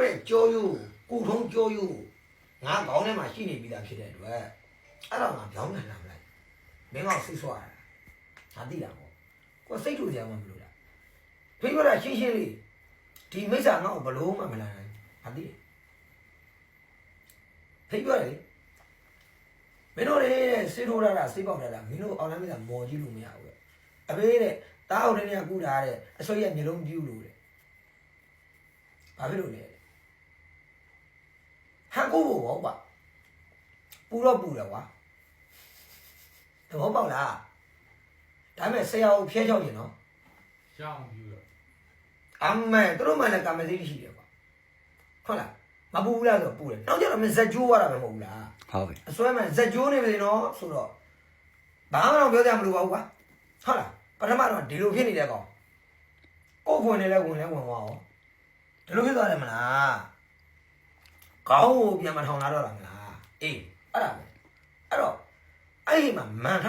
တဲ့ကြောယူကိုထုံးကြောယူငါခေါင်းထဲမှာရှိနေပြီးသားဖြစ်တဲ့အတွက်အဲ့တော့ငါပြောင်းနိုင်လာမလားမင်းကဆိတ်ဆွာတာငါသိတာပေါ့ကိုစိတ်ထူစရာမှမလိုတာဖေးပြောတာရှင်းရှင်းလေးဒီမိစ္ဆာငါ့ကိုဘလို့မှမလာနိုင်ငါသိတယ်ဖေးပြောတယ်လေမင်းတို့ရဲ့စေးထိုးရတာစေးပေါက်ရတာမင်းတို့အောင်လမ်းမိတာမော်ကြည့်လို့မရဘူးတဲ့အဖေးတဲ့တားအောင်လည်းကူတာတဲ့အဆွေရဲ့မျိုးလုံးပြူလို့တဲ့ဘာဖြစ်လို့လဲ ဟန်ကိုဘောပေါ့ကွာပူတော့ပူတယ်ကွာသဘောပေါက်လားဒါပေမဲ့ဆရာကိုဖျဲချောက်ရင်နော်ရှောင်းပြူတော့အမေသူတို့မှလည်းကာမစိတ်ရှိတယ်ကွာဟုတ်လားမပူဘူးလားဆိုတော့ပူတယ်နောက်ကျတော့မဇက်ကျိုးရတာပဲမဟုတ်ဘူးလားဟုတ်ပြီအစွဲမှဇက်ကျိုးနေပြီနော်ဆိုတော့ဘာမှတော့ပြောကြမလို့ပါဘူးကွာဟုတ်လားပထမတော့ဒီလိုဖြစ်နေတဲ့ကောင်ကိုယ်ဝင်နေလဲဝင်လဲဝင်သွားအောင်ဒီလိုဖြစ်သွားတယ်မလား ကောင်းကိုပြန်မထောင်လာတော့လားမလားအေးအဲ့ဒါပဲအဲ့တော့အဲ့ဒီမှာမန်ထ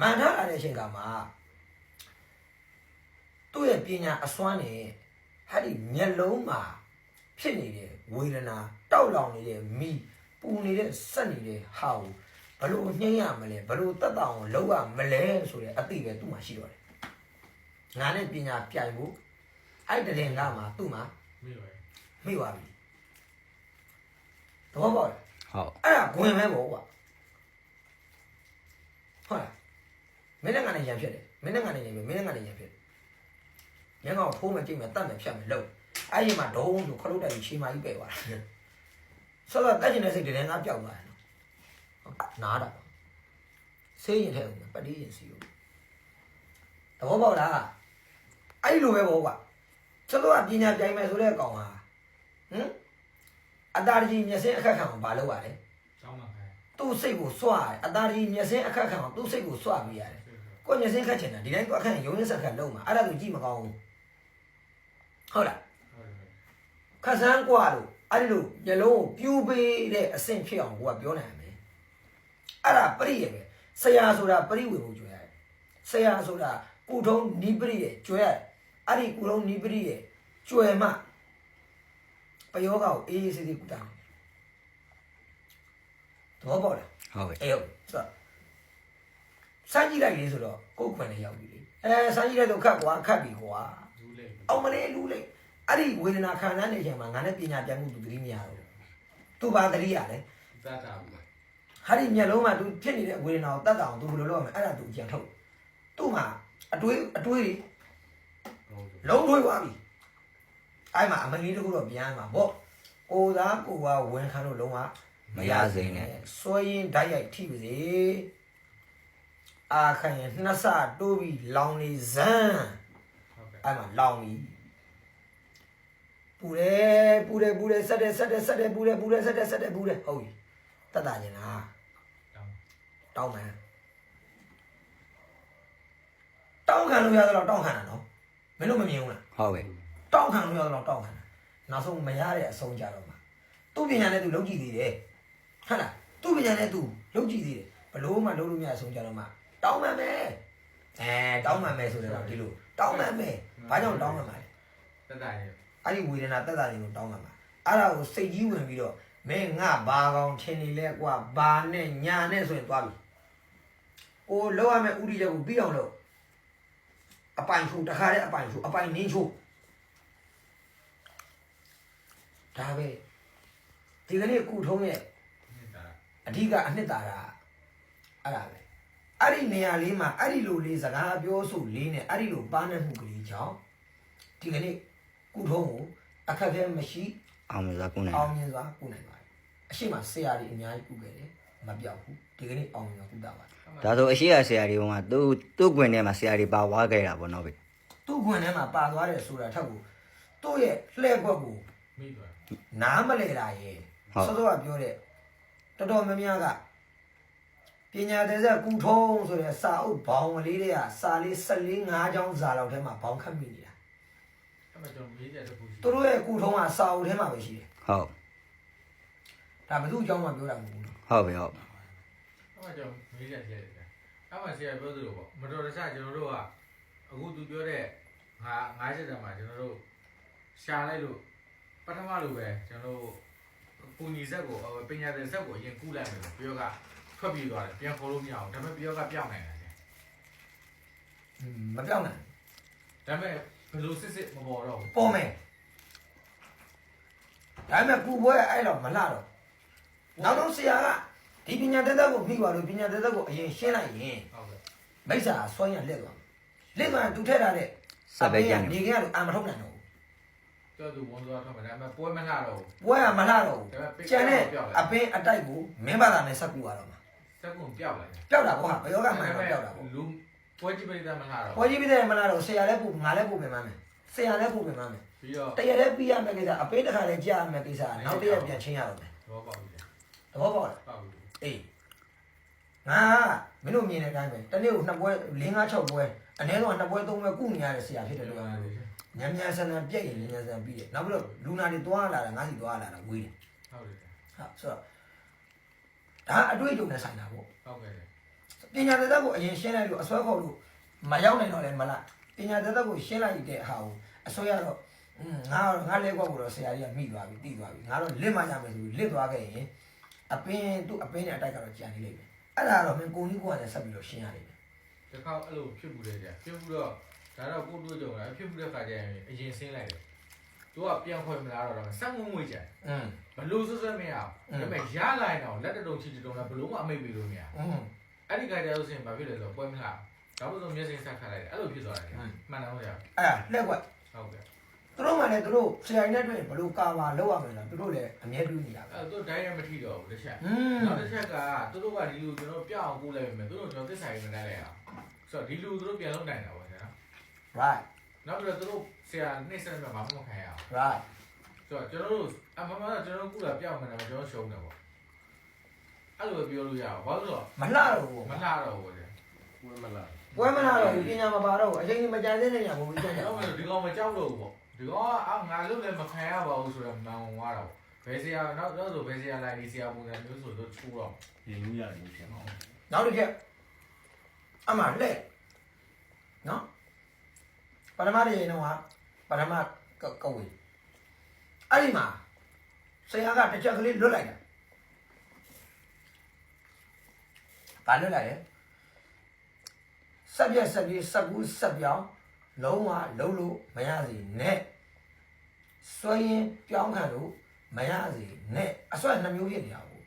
မန်ထလာတဲ့အချိန်ကမှသူ့ရဲ့ပညာအစွမ်းနဲ့ဟာဒီမျက်လုံးမှာဖြစ်နေတဲ့ဝေဒနာတောက်လောင်နေတဲ့မိပူနေတဲ့စက်နေတဲ့ဟာကိုဘလို့နှိမ့်ရမလဲဘလို့တက်တောင်လောက်ရမလဲဆိုတဲ့အသိပဲသူ့မှာရှိတော့တယ်ငါနဲ့ပညာပြိုင်ဖို့အဲ့တရင်ကမှသူ့မှာမိပါမိသွားပြီ သဘောပေါက်လားဟုတ်အဲ့ဒါဂဝင်ပဲပေါ့ကွာဟုတ်လားမင်းနဲ့ငါနဲ့ရံဖြစ်တယ်မင်းနဲ့ငါနဲ့ရံဖြစ်မင်းနဲ့ငါနဲ့ရံဖြစ်တယ်ညငါကိုထိုးမယ်ကြိတ်မယ်တတ်မယ်ဖြတ်မယ်လို့အဲ့ဒီမှာဒုံးဆိုခလုတ်တိုက်ချီမာကြီးပဲ့သွားတယ်ဆောတော့တက်ကျင်တဲ့စိတ်တည်းငါပျောက်သွားတယ်နော်ဟုတ်နားတာပေါ့ဆေးရင်ထဲဦးမယ်ပတ်တီးရင်စီဦးသဘောပေါက်လားအဲ့လိုပဲပေါ့ကွာကျွန်တော်ကပညာပြိုင်မယ်ဆိုတဲ့ကောင်ဟာဟမ် အတားကြီးမျက်စင်းအခက်ခံအောင်မလုပ်ရလဲ တောင်းမှခိုင်း သူ့စိတ်ကိုစွရတယ်အတားကြီးမျက်စင်းအခက်ခံအောင်သူ့စိတ်ကိုစွပြီးရတယ်ကိုယ်မျက်စင်းခတ်ချင်တာဒီတိုင်းကိုအခက်ရုံရင်းဆက်ခတ်လုံးမှာအဲ့ဒါကိုကြည့်မကောင်းဘူးဟုတ်လား ဟုတ်တယ် ခက်ဆန်းกว่าလို့အဲ့ဒီလိုမျက်လုံးကိုပြူးပေးတဲ့အဆင့်ဖြစ်အောင်ကိုကပြောနိုင်ရမယ်အဲ့ဒါပရိယေပဲဆရာဆိုတာပရိဝေကိုကြွယ်ရတယ်ဆရာဆိုတာကုထုံးနိပရိရဲ့ကြွယ်ရတယ်အဲ့ဒီကုထုံးနိပရိရဲ့ကြွယ်မှ ပယောဂကိုအေးအေးဆေးဆေးကုတာတယ်သဘောပေါက်လားဟုတ်ပြီအေးဟုတ်ဆိုတော့စမ်းကြည့်လိုက်လေဆိုတော့ကိုယ်ခွင်နဲ့ရောက်ပြီလေအဲစမ်းကြည့်လိုက်တော့ခတ်ကွာခတ်ပြီကွာလူလေးအောင်မလေးလူလေးအဲ့ဒီဝေဒနာခံစားနေချိန်မှာငါနဲ့ပညာပြတ်မှုသူသတိမရတော့ဘူးသူဘာသတိရလဲတတ်တာဘူးဟာဒီမျက်လုံးမှာသူဖြစ်နေတဲ့ဝေဒနာကိုတတ်တာအောင်သူဘယ်လိုလုပ်ရမလဲအဲ့ဒါသူအကြံထုတ်သူ့မှာအတွေးအတွေးတွေဟုတ်တယ်လုံးထွေးသွားပြီ အဲ့မှာအမကြီးတခုတော့ပြန်မှာပေါ့ကိုသားကိုကဝင်ခံလို့လုံးဝမရစိမ့်နဲ့စွဲရင်ဓာတ်ရိုက်ထိပါစေအာခိုင်ရင်နှစ်ဆတိုးပြီးလောင်နေဇန်းဟုတ်ကဲ့အဲ့မှာလောင်ပြီပူတယ်ပူတယ်ပူတယ်ဆက်တယ်ဆက်တယ်ဆက်တယ်ပူတယ်ပူတယ်ဆက်တယ်ဆက်တယ်ပူတယ်ဟုတ်ပြီတတ်တာကျင်လားတောင်းတောင်းမယ်တောင်းခံလို့ရတော့တောင်းခံတာနော်မင်းတို့မမြင်ဘူးလားဟုတ်ပြီ တောင်းခံလို့ရတော့တောင်းခံတာနောက်ဆုံးမရတဲ့အဆုံးကြတော့မှာသူ့ပညာနဲ့သူလုံးကြည့်သေးတယ်ဟုတ်လားသူ့ပညာနဲ့သူလုံးကြည့်သေးတယ်ဘလို့မှလုံးလို့မရအဆုံးကြတော့မှာတောင်းမှန်မယ်အဲတောင်းမှန်မယ်ဆိုတော့ဒီလိုတောင်းမှန်မယ်ဘာကြောင့်တောင်းမှန်မှာလဲတတ်တာရဲ့အဲ့ဒီဝေဒနာတက်တာတွေကိုတောင်းမှန်မှာအဲ့ဒါကိုစိတ်ကြီးဝင်ပြီးတော့မင်းငါဘာကောင်ထင်နေလဲကွာဘာနဲ့ညာနဲ့ဆိုရင်သွားပြီကိုလောက်ရမယ့်ဥဒိချက်ကိုပြီးအောင်လုပ်အပိုင်ချိုးတခါတည်းအပိုင်ချိုးအပိုင်နင်းချိုး ဒါပဲဒီကနေ့ကုထုံးရဲ့နှစ်တာအဓိကအနှစ်သာရအဲ့ဒါပဲအဲ့ဒီနေရာလေးမှာအဲ့ဒီလိုလေးစကားပြောဆိုလေးနဲ့အဲ့ဒီလိုပါနေမှုကလေးကြောင့်ဒီကနေ့ကုထုံးကိုအခက်အခဲမရှိအောင်မြင်စွာကုနိုင်အောင်မြင်စွာကုနိုင်ပါတယ်အရှိမဆရာကြီးအများကြီးကုခဲ့တယ်မပြောက်ဘူးဒီကနေ့အောင်မြင်စွာကုတာပါတယ်ဒါဆိုအရှိရဆရာဒီဘုံမှာသူ့သူ့ကွင်ထဲမှာဆရာဒီပါဝါခဲ့တာပေါ့နော်ဗျသူ့ခွင်ထဲမှာပါသွားတယ်ဆိုတာထက်ကိုသူ့ရဲ့လှည့်ကွက်ကိုမိသွား နားမလဲတာရဲ့စောစောကပြောတဲ့တော်တော်များများကပညာသေးစက်ကုထုံးဆိုတဲ့စာအုပ်ဘောင်ကလေးတွေကစာလေး14 5ချောင်းစာလောက်ထဲမှာဘောင်ခတ်မိနေတာအဲ့မှာကျွန်တော်မေးတဲ့တစ်ခုရှိသူတို့ရဲ့ကုထုံးကစာအုပ်ထဲမှာပဲရှိတယ်ဟုတ်ဒါဘယ်သူအကြောင်းမှပြောတာမဟုတ်ဘူးဟုတ်ပြီဟုတ်အဲ့မှာကျွန်တော်မေးတဲ့ချက်တယ်အဲ့မှာဆရာပြောသလိုပေါ့မတော်တဆကျွန်တော်တို့ကအခုသူပြောတဲ့ငါငါးချက်တည်းမှာကျွန်တော်တို့ရှာလိုက်လို့ ပထမလိုပဲကျွန်တော်တို့ကိုညီဆက်ကိုပညာသင်ဆက်ကိုအရင်ကူးလိုက်မယ်ပြောကထွက်ပြေးသွားတယ်ပြန်ခေါ်လို့မရအောင်ဒါပေမဲ့ပြောကပြောင်းနိုင်တယ်မပြောင်းနိုင်ဒါပေမဲ့ဘယ်လိုစစ်စစ်မပေါ်တော့ဘူးပေါ်မယ်ဒါပေမဲ့ကူပွဲအဲ့တော့မလှတော့နောက်တော့ဆရာကဒီပညာတတ်တဲ့ကိုပြီးသွားလို့ပညာတတ်တဲ့ကိုအရင်ရှင်းလိုက်ရင်ဟုတ်ကဲ့မိစ္ဆာဆွဲရလက်သွားလက်သွားတူထက်တာတဲ့စက်ပဲကြံနေနေကြလို့အာမထုတ်နိုင်တော့ဘူး ကျော်သူဝန်သွားထွက်မှာဒါပေမဲ့ပွဲမလှတော့ဘူးပွဲကမလှတော့ဘူးဒါပေမဲ့ကျန်တဲ့အပင်အတိုက်ကိုမင်းဘာသာနဲ့ဆက်ကူရတော့မှာစက်ကုန်ပြောက်လိုက်တယ်ပျောက်တာပေါ့ဟာဘယောကမှန်တော့ပျောက်တာပေါ့လူပွဲကြည့်ပိတဲ့မလှတော့ပွဲကြီးပြီးတဲ့မလားတော့ဆရာလည်းပို့ငါလည်းပို့ပြန်မှမယ်ဆရာလည်းပို့ပြန်မှမယ်ပြီးတော့တရလည်းပြီးရမယ်ကိစ္စအပေးတစ်ခါလည်းကြာရမယ်ကိစ္စနောက်တရက်ပြန်ချင်းရတော့မယ်ဘောပေါက်ပြီသဘောပေါက်လားပေါက်ပြီအေးငါမင်းတို့မြင်တဲ့အတိုင်းပဲတနေ့ကိုနှစ်ပွဲ၄၅6ပွဲအနည်းဆုံးနှစ်ပွဲသုံးပွဲကုနေရတဲ့ဆရာဖြစ်တယ်လို့ပြောတ ယ်ညံညံဆန်ဆန်ပြက်ရင်ညံညံဆန်ပြီးတယ်နောက်ပြီးတော့လူနာတွေတွားလာတာငါးစီတွားလာတာဝေးတယ်ဟုတ်တယ်ဟာဆိုတော့ဒါအတွေ့အကြုံနဲ့ဆိုင်တာပေါ့ဟုတ်ကဲ့ပညာသက်သက်ကိုအရင်ရှင်းလိုက်လို့အစွဲခေါ်လို့မရောက်နိုင်တော့လည်းမလားပညာသက်သက်ကိုရှင်းလိုက်တဲ့ဟာကိုအစွဲရတော့อืมငါငါလဲကွက်ကိုတော့ဆရာကြီးကမိသွားပြီတိသွားပြီငါတော့လစ်မှရမယ်ဆိုပြီးလစ်သွားခဲ့ရင်အပင်သူ့အပင်နဲ့အတိုက်ကတော့ကြံနေလိမ့်မယ်အဲ့ဒါတော့မင်းကိုကြီးကိုကလည်းဆက်ပြီးတော့ရှင်းရလိမ့်မယ်တခါအဲ့လိုဖြစ်ဘူးလေကြာဖြစ်ဘူးတော့ ဒါတော့ကိုတို့ကြုံလာဖြစ်မှုတဲ့ခါကျရင်အရင်ဆင်းလိုက်တယ်သူကပြန်ခွင့်မလားတော့တော့ဆက်ငုံငွေကြတယ်อืมဘလို့ဆွဆွမရဘူးဒါပေမဲ့ရလိုက်တော့လက်တတုံချီတုံလာဘလို့မှအမိတ်ပေးလို့မရဘူးအဲ့ဒီခါကျတော့ဆင်းဘာဖြစ်လဲဆိုတော့ပွဲမလားဒါမှမဟုတ်မျက်စိဆက်ခတ်လိုက်တယ်အဲ့လိုဖြစ်သွားတယ်မှန်တယ်ဟုတ်ရဲ့အဲ့ဒါလက်ကွက်ဟုတ်ကဲ့သူတို့မှလည်းသူတို့ဆရာကြီးနဲ့တွေ့ရင်ဘလို့ကာပါလောက်ရမယ်လားသူတို့လည်းအမြဲတူးနေတာပဲအဲ့သူတို့ဒိုင်းရမထီတော့ဘူးတစ်ချက်နောက်တစ်ချက်ကသူတို့ကဒီလိုကျွန်တော်ပြအောင်ကိုးလိုက်ပြီမယ်သူတို့ကျွန်တော်သစ္စာရေးမတိုင်းလိုက်အောင်ဆိုတော့ဒီလိုသူတို့ပြန်လုံးနိုင်တာပေါ့ right နောက်ပြီးတော့သူတို့ဆရာနှိမ့်ဆက်မှာမမခံရအောင် right ဆိုတော့ကျွန်တော်တို့အမှန်မှန်တော့ကျွန်တော်တို့ကုလာပြောင်းမှန်းတယ်ကျွန်တော်ရှုံးတယ်ပေါ့အဲ့လိုပဲပြောလို့ရအောင်ဘာလို့မလှတော့ဘူးမလှတော့ဘူးလေဝဲမလားပွဲမလာတော့ဘူးပညာမပါတော့ဘူးအချိန်ကြီးမကြတဲ့နေညာဘုံကြီးကြတယ်တော့ဒီကောင်မကြောက်တော့ဘူးပေါ့ဒီကောင်ကအာငါလို့လည်းမခံရပါဘူးဆိုတော့မှန်ဝင်သွားတော့ဘယ်ဆရာနောက်တော့ဆိုဘယ်ဆရာလိုက်ဒီဆရာပုံစံမျိုးဆိုတော့ချိုးတော့ရင်လို့ရတယ်ဖြစ်အောင်နောက်တစ်ချက်အမှလက်နော်ပ ထမတစ်ချိန်တော့ပထမကဝေအဲ့ဒီမှာဆရာကတစ်ချက်ကလေးလွတ်လိုက်တာဘာလွတ်လိုက်လဲဆက်ပြက်ဆက်ပြီးဆက်ကူးဆက်ပြောင်းလုံးဝလုံးလို့မရစီနဲ့စွဲရင်ပြောင်းခံလို့မရစီနဲ့အစွဲနှမျိုးဖြစ်နေတာကို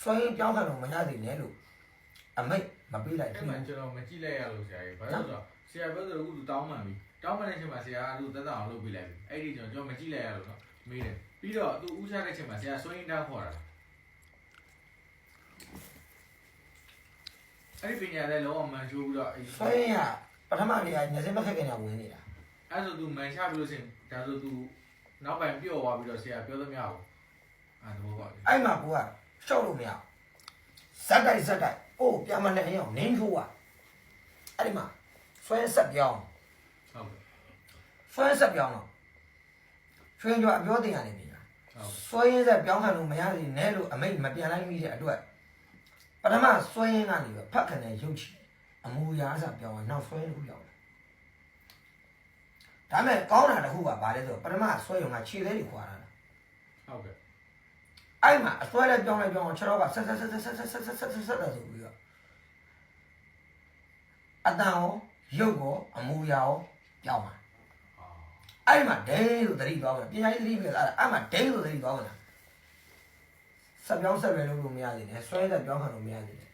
စွဲရင်ပြောင်းခံလို့မရစီနဲ့လို့အမိတ်မပေးလိုက်အဲ့ဘူးမှာကျွန်တော်မကြည့်လိုက်ရလို့ဆရာကြီးဘာလို့ဆိုတော့ဆရာပြောသလိုအခုတောင်းမှန်ပြီ တောင်းမှန်တဲ့အချိန်မှာဆရာကသူသက်သာအောင်လုပ်ပေးလိုက်ပြီအဲ့ဒီကျွန်တော်ကျွန်တော်မကြည့်လိုက်ရလို့နော်မေးတယ်ပြီးတော့သူဥချတဲ့အချိန်မှာဆရာဆွေးရင်တားခေါ်တာအဲ့ဒီပညာလည်းလုံးဝမှန်ချိုးပြီးတော့အဲ့ဆွဲရင်ကပထမနေရာညစင်းမခက်ခင်ကဝင်နေတာအဲ့ဆိုသူမှန်ချပြီးလို့ရှိရင်ဒါဆိုသူနောက်ပိုင်းပြော့သွားပြီးတော့ဆရာပြောသမျှကိုအဲ့ဒါဘောပါလေအဲ့မှာကိုကရှောက်လို့မရဇက်တိုက်ဇက်တိုက်အိုးပြန်မနဲ့အောင်နင်းထိုးอ่ะအဲ့ဒီမှာဆွဲဆက်ပြောင်းဟုတ်ကဲ့ ဆွဲဆက်ပြောင်းတော့ချွင်းကြအပြောတင်ရတယ်ပြန်ဟုတ်ဆွဲရင်ဆက်ပြောင်းခံလို့မရစီနဲ့လို့အမိတ်မပြန်လိုက်မိတဲ့အတွက်ပထမဆွဲရင်ကနေပဲဖတ်ခနဲ့ရုပ်ချီအမူအရာအစားပြောင်းအောင်နောက်ဆွဲရင်ခုရောက်တယ်ဒါမဲ့ကောင်းတာတစ်ခုကဘာလဲဆိုတော့ပထမဆွဲရုံကခြေသေးတွေခွာတာဟုတ်ကဲ့အဲ့မှာအစွဲလိုက်ပြောင်းလိုက်ပြောင်းအောင်ခြေတော့ကဆက်ဆက်ဆက်ဆက်ဆက်ဆက်ဆက်ဆက်ဆက်ဆက်တယ်ဆိုပြီးတော့အတန်ရောရုပ်ရောအမူအရာရောပြောင်းပါအာ အဲ့မှာဒဲလို့သတိသွားမယ်ပညာရေးသတိပဲအဲ့အဲ့မှာဒဲလို့သတိသွားမလားဆက်ပြောင်းဆက်ပဲလုပ်လို့မရသေးနဲ့ဆွဲဆက်ပြောင်းခံလို့မရသေးနဲ့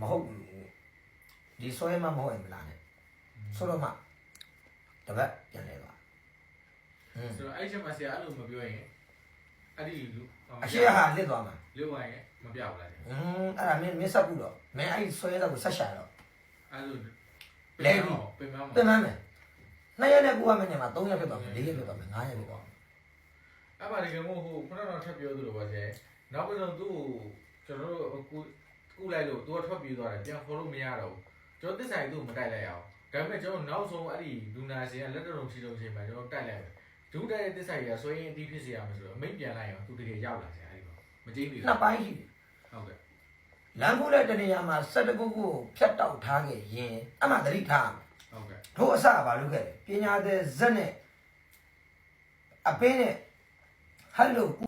မဟုတ်ဘူးဒီဆွဲမှမဟုတ်ရင်မလားနဲ့ဆိုတော့မှတပတ်ပြန်လဲသွားဆိုတော့အဲ့ချက်မှာဆရာအဲ့လိုမပြောရင်အဲ့ဒီလူအရှိဟာလစ်သွားမှာလစ်သွားရင်မပြောက်ဘူးလားอืมအဲ့ဒါမင်းမင်းဆက်ဘူးတော့မင်းအဲ့ဆွဲဆက်ကိုဆက်ရှာတော့အဲ့လိုလဲပြီပြန်မမယ်ပြန်မမယ် နှစ်ရက်နဲ့ကိုကမင်းညမှာ3ရက်ဖြစ်သွားမယ်4ရက်ဖြစ်သွားမယ်5ရက်ဖြစ်သွားမယ်အဲ့ပါလေကမို့ဟိုခုနကတော့ထပ်ပြောသလိုပါကျဲနောက်ပြီးတော့သူ့ကိုကျွန်တော်တို့ကူကူလိုက်လို့သူကထွက်ပြေးသွားတယ်ပြန်ခေါ်လို့မရတော့ဘူးကျွန်တော်တစ်ဆိုင်သူ့ကိုမတိုက်လိုက်အောင်ဒါပေမဲ့ကျွန်တော်နောက်ဆုံးအဲ့ဒီလူနာရှင်ကလက်တော်ချီလုံးချိန်မှာကျွန်တော်တိုက်လိုက်တယ်ဒုတိုက်တဲ့တစ်ဆိုင်ကဆွေးရင်အတီးဖြစ်စေရမယ်ဆိုတော့အမိတ်ပြန်လိုက်အောင်သူတကယ်ရောက်လာဆရာအဲ့ဒီမှာမကြည့်ဘူးနှစ်ပိုင်းရှိတယ်ဟုတ်ကဲ့လမ်းခုလက်တနေရာမှာစက်တကုတ်ကိုဖြတ်တောက်ထားခဲ့ရင်အမှသတိထားမယ် ဟုတ်ကဲ့တို့အစဘာလုပ်ခဲ့လဲပညာသည်ဇက်နဲ့အပင်းနဲ့ဟဟယ်လို